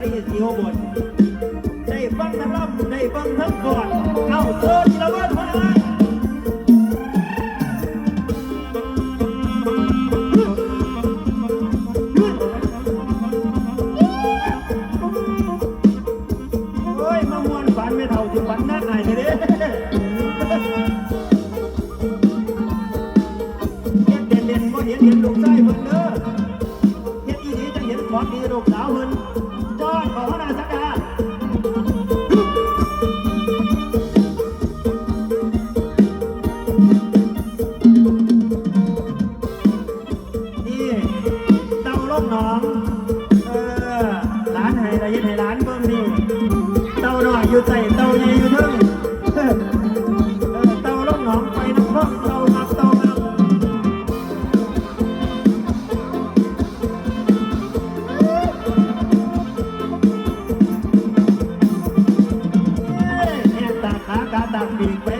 ได้สีโอบนได้ฟังทั้งลำได้ฟังทั้งก่อนเอาเชิญทีละวันมาเลยโอ้ยมามวนฝันไม่เท่าที่ฝันหน้าอายเลยเด้ องเออร้านให้ละเอียดให้ร้านเบิ่งนี่เต้าหน้อยอยู่ใต้เต้าใหญ่อยู่เทิงเออเต้าล่องหนองไปน้ำครองเต้ามักเต้ามักแหกตาขากาตาปีกไวไป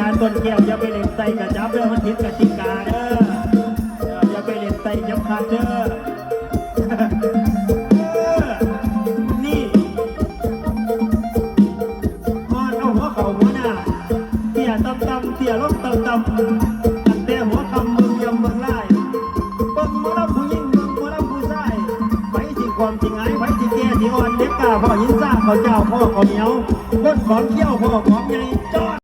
สักดานต้นแก้วอย่าไปเล่นใส่กระจับเด้อมันผิดกติกาเด้ออย่าไปเล่นใส่ยับขาดเด้อเออนี่มอนเอาหัวเข่าหัวหน้าเตี่ยตำตำเตี่ยลงตำตำตั้งแต่หัวคำมึงยำมืองไล่บิ่งหมอลำผู้หญิงบึงหมอลำผู้ชายไผสิความจริงไอ้ไผสิแก่สิอ่อนเด็กกล้าพ่อหินซ่าเขาเจ้าพ่อเขาเหนียวคนของเขี้ยวพ่อของใหญ่จอด